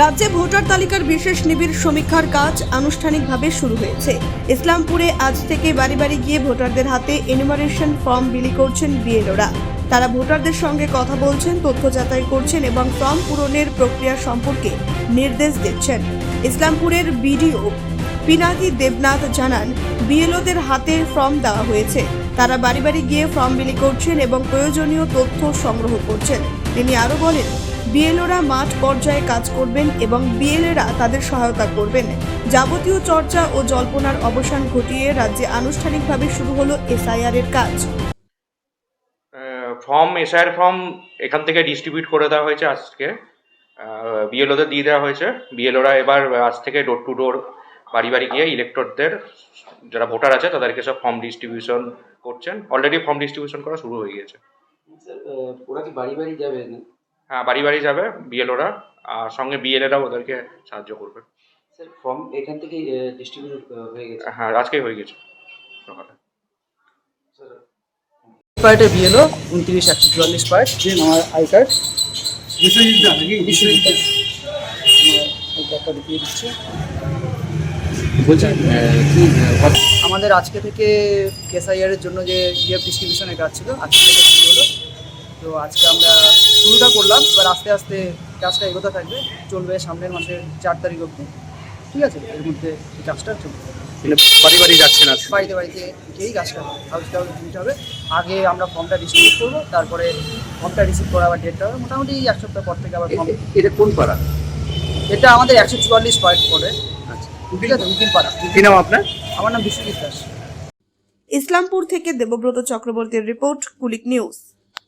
রাজ্যে ভোটার তালিকার বিশেষ নিবিড় সমীক্ষার কাজ আনুষ্ঠানিকভাবে শুরু হয়েছে। ইসলামপুরে আজ থেকে বাড়ি বাড়ি গিয়ে ভোটারদের হাতে এনুমারেশন ফর্ম বিলি করছেন বিএলওরা। তারা ভোটারদের সঙ্গে কথা বলছেন, তথ্য যাচাই করছেন এবং ফর্ম পূরণের প্রক্রিয়া সম্পর্কে নির্দেশ দিচ্ছেন। ইসলামপুরের বিডিও পিনাকি দেবনাথ জানান, বিএলওদের হাতে ফর্ম দেওয়া হয়েছে। তারা বাড়ি বাড়ি গিয়ে ফর্ম বিলি করছেন এবং প্রয়োজনীয় তথ্য সংগ্রহ করছেন। তিনি আরও বলেন বিএলওরা মাঠ পর্যায়ে কাজ করবেন এবং বিএলএরা তাদের সহায়তা করবেন। যাবতীয় চর্চা ও জল্পনার অবসান ঘটিয়ে রাজ্যে আনুষ্ঠানিকভাবে শুরু হলো এসআইআর এর কাজ ফর্ম এসআইআর ফর্ম এখান থেকে ডিস্ট্রিবিউট করে দেওয়া হয়েছে আজকে। বিএলওদের দিয়ে দেওয়া হয়েছে। বিএলওরা এবার আজ থেকে ডোর টু ডোর বাড়ি বাড়ি গিয়ে ইলেক্টরদের যারা ভোটার আছে তাদেরকে সব ফর্ম ডিস্ট্রিবিউশন করছেন। অলরেডি ফর্ম ডিস্ট্রিবিউশন করা শুরু হয়ে গিয়েছে। ওরা কি বাড়ি বাড়ি যাবে? না হ্যাঁ বাড়ি বাড়ি যাবে বিএলওরা আর সঙ্গে বিএলএরাও ওদেরকে সাহায্য করবে। স্যার ফর্ম এখান থেকে ডিস্ট্রিবিউট হয়ে গেছে? হ্যাঁ আজকেই হয়ে গেছে সকালে। পার্টের হলো উনত্রিশ একশো চুয়াল্লিশ পার্ট আমার আই কার্ড বিশ্বজিৎ দাস। আমার আই কার্ডটা দেখিয়ে দিচ্ছে বলছি আমাদের আজকে থেকে কেসআইআর এর জন্য যে ইএফ ডিস্ট্রিবিউশনের কাজ ছিল আজকে থেকে শুরু হলো তো আজকে আমরা শুরুটা করলাম এবার আস্তে আস্তে কাজটা এগোতে থাকবে চলবে সামনের মাসের চার তারিখ অবধি। ঠিক আছে? এর মধ্যে এই কাজটা চলবে। বাড়ি বাড়ি যাচ্ছেন আজকে বাড়িতে বাড়িতে গিয়েই কাজটা হবে দিতে হবে। আগে আমরা ফর্মটা ডিস্ট্রিবিউট করব তারপরে ফর্মটা রিসিভ করা আবার ডেটটা হবে মোটামুটি এক সপ্তাহ পর থেকে আবার ফর্ম এটা কোন পাড়া? এটা আমাদের একশো চুয়াল্লিশ পয়েন্ট পড়ে। আচ্ছা। ঠিক আছে? উকিল পাড়া। কি নাম আপনার? আমার নাম বিশ্বজিৎ দাস। ইসলামপুর থেকে দেবব্রত চক্রবর্তীর রিপোর্ট কুলিক নিউজ।